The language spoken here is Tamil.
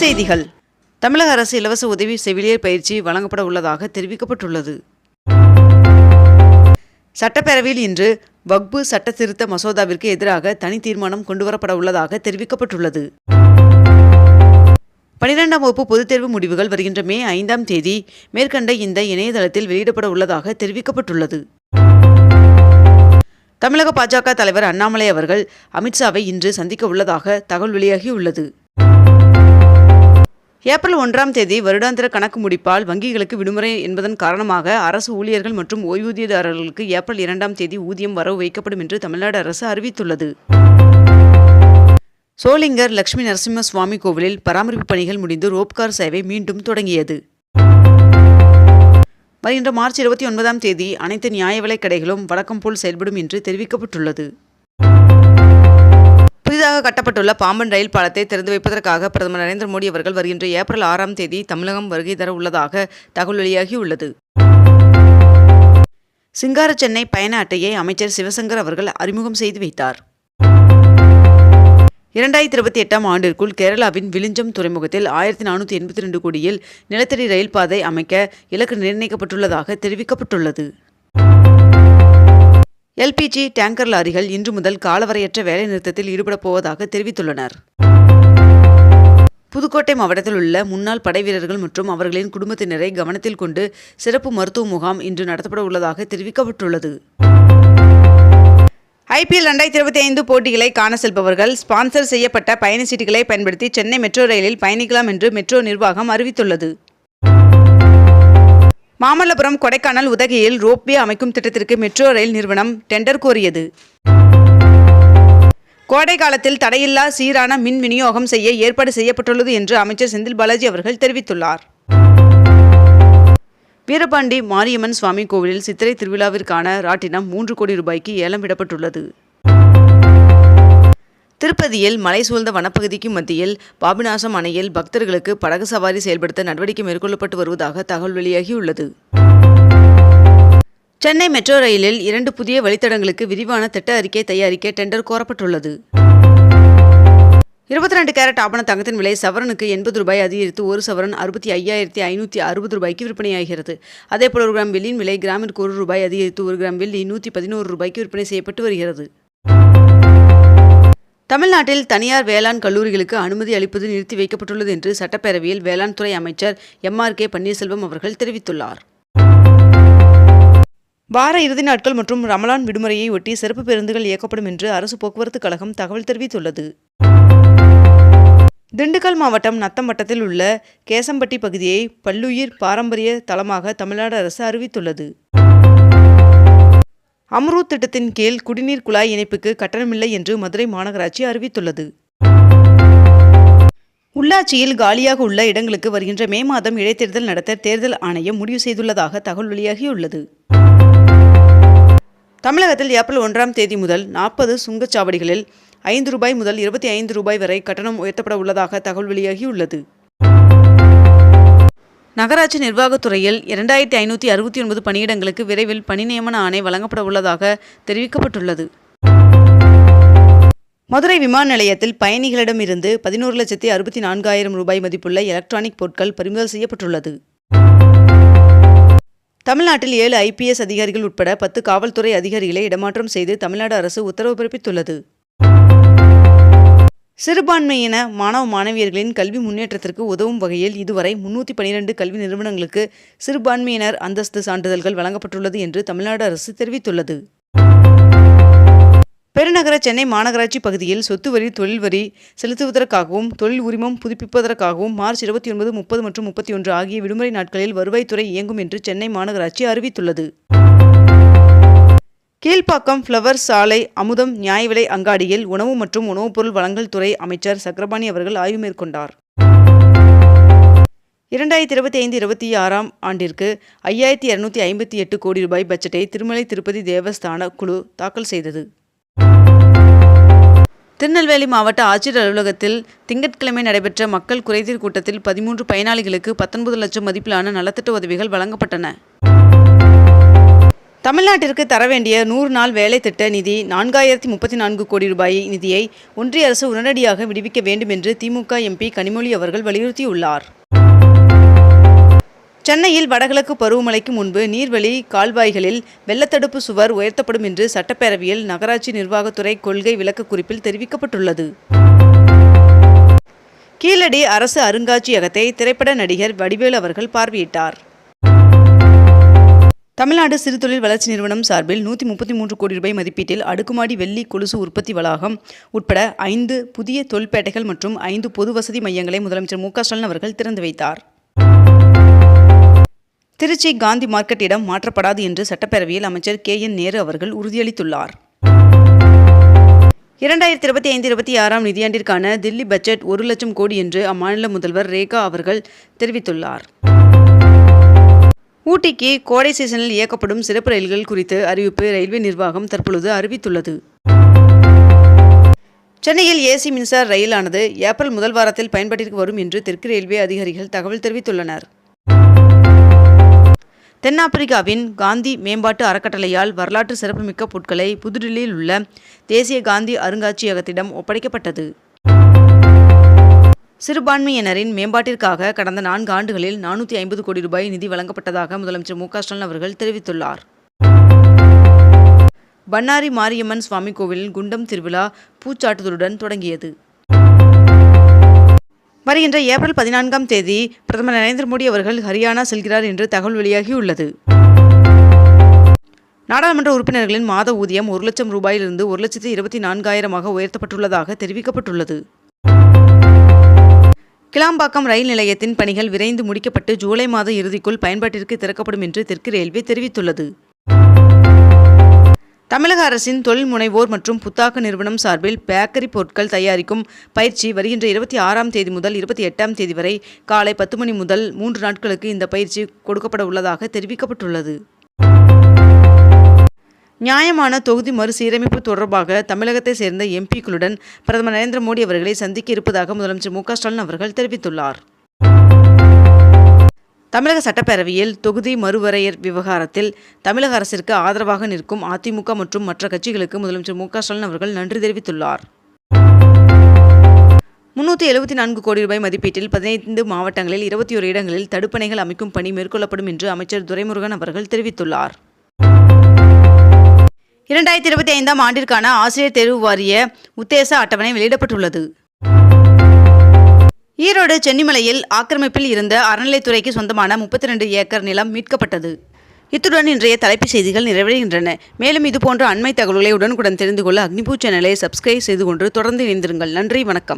செய்திகள். தமிழக அரசு இலவச உதவி செவிலியர் பயிற்சி வழங்கப்பட உள்ளதாக தெரிவிக்கப்பட்டுள்ளது. சட்டப்பேரவையில் இன்று வக்பு சட்ட திருத்த மசோதாவிற்கு எதிராக தனி தீர்மானம் கொண்டுவரப்பட உள்ளதாக தெரிவிக்கப்பட்டுள்ளது. பனிரெண்டாம் வகுப்பு பொதுத் தேர்வு முடிவுகள் வருகின்ற மே ஐந்தாம் தேதி மேற்கண்ட இந்த இணையதளத்தில் வெளியிடப்பட உள்ளதாக தெரிவிக்கப்பட்டுள்ளது. தமிழக பாஜக தலைவர் அண்ணாமலை அவர்கள் அமித்ஷாவை இன்று சந்திக்க உள்ளதாக தகவல் வெளியாகியுள்ளது. ஏப்ரல் ஒன்றாம் தேதி வருடாந்திர கணக்கு முடிப்பால் வங்கிகளுக்கு விடுமுறை என்பதன் காரணமாக அரசு ஊழியர்கள் மற்றும் ஓய்வூதியதாரர்களுக்கு ஏப்ரல் இரண்டாம் தேதி ஊதியம் வரவு வைக்கப்படும் என்று தமிழ்நாடு அரசு அறிவித்துள்ளது. சோளிங்கர் லட்சுமி நரசிம்ம சுவாமி கோவிலில் பராமரிப்பு பணிகள் முடிந்து ரோப்கார் சேவை மீண்டும் தொடங்கியது. வருகின்ற மார்ச் இருபத்தி ஒன்பதாம் தேதி அனைத்து நியாய விலைக் கடைகளும் வழக்கம் போல் செயல்படும் என்று தெரிவிக்கப்பட்டுள்ளது. புதிதாக கட்டப்பட்டுள்ள பாம்பன் ரயில் பாலத்தை திறந்து வைப்பதற்காக பிரதமர் நரேந்திர மோடி அவர்கள் வருகின்ற ஏப்ரல் ஆறாம் தேதி தமிழகம் வருகை தர உள்ளதாக தகவல் வெளியாகியுள்ளது. சிங்கார சென்னை பயண அட்டையை அமைச்சர் சிவசங்கர் அவர்கள் அறிமுகம் செய்து வைத்தார். இரண்டாயிரத்தி இருபத்தி எட்டாம் ஆண்டிற்குள் கேரளாவின் விளிஞ்சம் துறைமுகத்தில் ஆயிரத்தி நானூற்றி எண்பத்தி ரெண்டு கோடியில் நிலத்தடி ரயில் பாதை அமைக்க இலக்கு நிர்ணயிக்கப்பட்டுள்ளதாக தெரிவிக்கப்பட்டுள்ளது. எல்பிஜி டேங்கர் லாரிகள் இன்று முதல் காலவரையற்ற வேலைநிறுத்தத்தில் ஈடுபடப் போவதாக தெரிவித்துள்ளனர். புதுக்கோட்டை மாவட்டத்தில் உள்ள முன்னாள் படை வீரர்கள் மற்றும் அவர்களின் குடும்பத்தினரை கவனத்தில் கொண்டு சிறப்பு மருத்துவ முகாம் இன்று நடத்தப்பட உள்ளதாக தெரிவிக்கப்பட்டுள்ளது. ஐபிஎல் ரெண்டாயிரத்தி இருபத்தி ஐந்து போட்டிகளை காண செல்பவர்கள் ஸ்பான்சர் செய்யப்பட்ட பயண சீட்டுகளை பயன்படுத்தி சென்னை மெட்ரோ ரயிலில் பயணிக்கலாம் என்று மெட்ரோ நிர்வாகம் அறிவித்துள்ளது. மாமல்லபுரம் கொடைக்கானல் உதகையில் ரோப்வே அமைக்கும் திட்டத்திற்கு மெட்ரோ ரயில் நிறுவனம் டெண்டர் கோரியது. கோடை காலத்தில் தடையில்லா சீரான மின் விநியோகம் செய்ய ஏற்பாடு செய்யப்பட்டுள்ளது என்று அமைச்சர் செந்தில் பாலாஜி அவர்கள் தெரிவித்துள்ளார். வீரபாண்டி மாரியம்மன் சுவாமி கோவிலில் சித்திரை திருவிழாவிற்கான ராட்டினம் மூன்று கோடி ரூபாய்க்கு ஏலம் விடப்பட்டுள்ளது. இறுதியில் மலை சூழ்ந்த வனப்பகுதிக்கு மத்தியில் பாபிநாசம் அணையில் பக்தர்களுக்கு படகு சவாரி செயல்படுத்த நடவடிக்கை மேற்கொள்ளப்பட்டு வருவதாக தகவல் வெளியாகியுள்ளது. சென்னை மெட்ரோ ரயிலில் இரண்டு புதிய வழித்தடங்களுக்கு விரிவான திட்ட அறிக்கை தயாரிக்க டெண்டர் கோரப்பட்டுள்ளது. இருபத்தி ரெண்டு கேரட் ஆபண தங்கத்தின் விலை சவரனுக்கு எண்பது ரூபாய் அதிகரித்து ஒரு சவரன் அறுபத்தி ஐயாயிரத்தி ஐநூற்றி அறுபது ரூபாய்க்கு விற்பனையாகிறது. அதேபோல் ஒரு கிராம் வெள்ளியின் விலை கிராமிற்கு ஒரு ரூபாய் அதிகரித்து ஒரு கிராம் வெள்ளி நூற்றி பதினோரு ரூபாய்க்கு விற்பனை செய்யப்பட்டு வருகிறது. தமிழ்நாட்டில் தனியார் வேளாண் கல்லூரிகளுக்கு அனுமதி அளிப்பது நிறுத்தி வைக்கப்பட்டுள்ளது என்று சட்டப்பேரவையில் வேளாண் துறை அமைச்சர் எம் ஆர் கே பன்னீர்செல்வம் அவர்கள் தெரிவித்துள்ளார். வார இறுதி நாட்கள் மற்றும் ரமலான் விடுமுறையை ஒட்டி சிறப்பு பேருந்துகள் இயக்கப்படும் என்று அரசு போக்குவரத்து கழகம் தகவல் தெரிவித்துள்ளது. திண்டுக்கல் மாவட்டம் நத்தம் வட்டத்தில் உள்ள கேசம்பட்டி பகுதியை பல்லுயிர் பாரம்பரிய தளமாக தமிழ்நாடு அரசு அறிவித்துள்ளது. அம்ரூத் திட்டத்தின் கீழ் குடிநீர் குழாய் இணைப்புக்கு கட்டணமில்லை என்று மதுரை மாநகராட்சி அறிவித்துள்ளது. உள்ளாட்சியில் காலியாக உள்ள இடங்களுக்கு வருகின்ற மே மாதம் இடைத்தேர்தல் நடத்த தேர்தல் ஆணையம் முடிவு செய்துள்ளதாக தகவல் வெளியாகியுள்ளது. தமிழகத்தில் ஏப்ரல் ஒன்றாம் தேதி முதல் நாற்பது சுங்கச்சாவடிகளில் ஐந்து ரூபாய் முதல் இருபத்தி ஐந்து ரூபாய் வரை கட்டணம் உயர்த்தப்பட உள்ளதாக தகவல் வெளியாகியுள்ளது. நகராட்சி நிர்வாகத்துறையில் இரண்டாயிரத்தி ஐநூற்றி அறுபத்தி ஒன்பது பணியிடங்களுக்கு விரைவில் பணி நியமன ஆணை வழங்கப்பட உள்ளதாக தெரிவிக்கப்பட்டுள்ளது. மதுரை விமான நிலையத்தில் பயணிகளிடமிருந்து பதினோரு லட்சத்தி அறுபத்தி நான்காயிரம் ரூபாய் மதிப்புள்ள எலக்ட்ரானிக் பொருட்கள் பறிமுதல் செய்யப்பட்டுள்ளது. தமிழ்நாட்டில் ஏழு ஐபிஎஸ் அதிகாரிகள் உட்பட பத்து காவல்துறை அதிகாரிகளை இடமாற்றம் செய்து தமிழ்நாடு அரசு உத்தரவு பிறப்பித்துள்ளது. சிறுபான்மையின மாணவ மாணவியர்களின் கல்வி முன்னேற்றத்திற்கு உதவும் வகையில் இதுவரை முன்னூற்றி பனிரெண்டு கல்வி நிறுவனங்களுக்கு சிறுபான்மையினர் அந்தஸ்து சான்றிதழ்கள் வழங்கப்பட்டுள்ளது என்று தமிழ்நாடு அரசு தெரிவித்துள்ளது. பெருநகர சென்னை மாநகராட்சி பகுதியில் சொத்து வரி தொழில் வரி செலுத்துவதற்காகவும் தொழில் உரிமம் புதுப்பிப்பதற்காகவும் மார்ச் இருபத்தி ஒன்பது முப்பது மற்றும் முப்பத்தி ஒன்று ஆகிய விடுமுறை நாட்களில் வருவாய்த்துறை இயங்கும் என்று சென்னை மாநகராட்சி அறிவித்துள்ளது. கீழ்ப்பாக்கம் ஃப்ளவர் சாலை அமுதம் நியாய விலை அங்காடியில் உணவு மற்றும் உணவுப் பொருள் வழங்கல் துறை அமைச்சர் சக்கரபாணி அவர்கள் ஆய்வு மேற்கொண்டார். இரண்டாயிரத்தி இருபத்தி ஐந்து இருபத்தி ஆறாம் ஆண்டிற்கு ஐயாயிரத்தி இருநூத்தி ஐம்பத்தி எட்டு கோடி ரூபாய் பட்ஜெட்டை திருமலை திருப்பதி தேவஸ்தான குழு தாக்கல் செய்தது. திருநெல்வேலி மாவட்ட ஆட்சியர் அலுவலகத்தில் திங்கட்கிழமை நடைபெற்ற மக்கள் குறைதீர் கூட்டத்தில் பதிமூன்று பயனாளிகளுக்கு பத்தொன்பது லட்சம் மதிப்பிலான நலத்திட்ட உதவிகள் வழங்கப்பட்டன. தமிழ்நாட்டிற்கு தர வேண்டிய நூறு நாள் வேலை திட்ட நிதி நான்காயிரத்தி முப்பத்தி நான்கு கோடி ரூபாய் நிதியை ஒன்றிய அரசு உடனடியாக விடுவிக்க வேண்டும் என்று திமுக எம்பி கனிமொழி அவர்கள் வலியுறுத்தியுள்ளார். சென்னையில் வடகிழக்கு பருவமழைக்கு முன்பு நீர்வழி கால்வாய்களில் வெள்ளத்தடுப்பு சுவர் உயர்த்தப்படும் என்று சட்டப்பேரவையில் நகராட்சி நிர்வாகத்துறை கொள்கை விளக்க குறிப்பில் தெரிவிக்கப்பட்டுள்ளது. கீழடி அரசு அருங்காட்சியகத்தை திரைப்பட நடிகர் வடிவேலு அவர்கள் பார்வையிட்டார். தமிழ்நாடு சிறுதொழில் வளர்ச்சி நிறுவனம் சார்பில் நூற்றி முப்பத்தி மூன்று கோடி ரூபாய் மதிப்பீட்டில் அடுக்குமாடி வெள்ளி கொலுசு உற்பத்தி வளாகம் உட்பட ஐந்து புதிய தொல்பேட்டைகள் மற்றும் ஐந்து பொது வசதி மையங்களை முதலமைச்சர் மு ஸ்டாலின் அவர்கள் திறந்து வைத்தார். திருச்சி காந்தி மார்க்கெட் இடம் மாற்றப்படாது என்று சட்டப்பேரவையில் அமைச்சர் கே என் நேரு அவர்கள் உறுதியளித்துள்ளார். இரண்டாயிரத்தி இருபத்தி ஐந்து இருபத்தி ஆறாம் நிதியாண்டிற்கான தில்லி பட்ஜெட் ஒரு லட்சம் கோடி என்று அம்மாநில முதல்வர் ரேகா அவர்கள் தெரிவித்துள்ளார். ஊட்டிக்கு கோடை சீசனில் இயக்கப்படும் சிறப்பு ரயில்கள் குறித்து அறிவிப்பு ரயில்வே நிர்வாகம் தற்பொழுது அறிவித்துள்ளது. சென்னையில் ஏசி மின்சார ரயிலானது ஏப்ரல் முதல் வாரத்தில் பயன்பாட்டிற்கு வரும் என்று தெற்கு ரயில்வே அதிகாரிகள் தகவல் தெரிவித்துள்ளனர். தென்னாப்பிரிக்காவின் காந்தி மேம்பாட்டு அறக்கட்டளையால் வரலாற்று சிறப்புமிக்க பொருட்களை புதுடில்லியில் உள்ள தேசிய காந்தி அருங்காட்சியகத்திடம் ஒப்படைக்கப்பட்டது. சிறுபான்மையினரின் மேம்பாட்டிற்காக கடந்த நான்கு ஆண்டுகளில் நானூற்றி ஐம்பது கோடி ரூபாய் நிதி வழங்கப்பட்டதாக முதலமைச்சர் மு ஸ்டாலின் அவர்கள் தெரிவித்துள்ளார். பண்ணாரி மாரியம்மன் சுவாமி கோவிலில் குண்டம் திருவிழா பூச்சாட்டுதலுடன் தொடங்கியது. வருகின்ற ஏப்ரல் பதினான்காம் தேதி பிரதமர் நரேந்திர மோடி அவர்கள் ஹரியானா செல்கிறார் என்று தகவல் வெளியாகியுள்ளது. நாடாளுமன்ற உறுப்பினர்களின் மாத ஊதியம் ஒரு லட்சம் ரூபாயிலிருந்து ஒரு லட்சத்தி இருபத்தி நான்காயிரமாக உயர்த்தப்பட்டுள்ளதாக தெரிவிக்கப்பட்டுள்ளது. கிளாம்பாக்கம் ரயில் நிலையத்தின் பணிகள் விரைந்து முடிக்கப்பட்டு ஜூலை மாத இறுதிக்குள் பயன்பாட்டிற்கு திறக்கப்படும் என்று தெற்கு ரயில்வே தெரிவித்துள்ளது. தமிழக அரசின் தொழில் முனைவோர் மற்றும் புத்தாக்க நிறுவனம் சார்பில் பேக்கரி பொருட்கள் தயாரிக்கும் பயிற்சி வருகின்ற இருபத்தி ஆறாம் தேதி முதல் இருபத்தி எட்டாம் தேதி வரை காலை பத்து மணி முதல் மூன்று நாட்களுக்கு இந்த பயிற்சி கொடுக்கப்பட உள்ளதாக தெரிவிக்கப்பட்டுள்ளது. நியாயமான தொகுதி மறுசீரமைப்பு தொடர்பாக தமிழகத்தை சேர்ந்த எம்பிக்களுடன் பிரதமர் நரேந்திர மோடி அவர்களை சந்திக்க இருப்பதாக முதலமைச்சர் மு ஸ்டாலின் அவர்கள் தெரிவித்துள்ளார். தமிழக சட்டப்பேரவையில் தொகுதி மறுவரையர் விவகாரத்தில் தமிழக அரசிற்கு ஆதரவாக நிற்கும் அதிமுக மற்றும் மற்ற கட்சிகளுக்கு முதலமைச்சர் மு ஸ்டாலின் அவர்கள் நன்றி தெரிவித்துள்ளார். முன்னூற்றி எழுபத்தி நான்கு கோடி ரூபாய் மதிப்பீட்டில் பதினைந்து மாவட்டங்களில் இருபத்தி ஒரு இடங்களில் தடுப்பணைகள் அமைக்கும் பணி மேற்கொள்ளப்படும் என்று அமைச்சர் துரைமுருகன் அவர்கள் தெரிவித்துள்ளார். இரண்டாயிரத்தி இருபத்தி ஐந்தாம் ஆண்டிற்கான ஆசிரியர் தேர்வு வாரிய உத்தேச அட்டவணை வெளியிடப்பட்டுள்ளது. ஈரோடு சென்னிமலையில் ஆக்கிரமிப்பில் இருந்த அறநிலைத்துறைக்கு சொந்தமான முப்பத்தி ரெண்டு ஏக்கர் நிலம் மீட்கப்பட்டது. இத்துடன் இன்றைய தலைப்புச் செய்திகள் நிறைவடைகின்றன. மேலும் இதுபோன்ற அண்மை தகவல்களை உடனுக்குடன் தெரிந்து கொள்ள அக்னிபூ சேனலை சப்ஸ்கிரைப் செய்து கொண்டு தொடர்ந்து இணைந்திருங்கள். நன்றி வணக்கம்.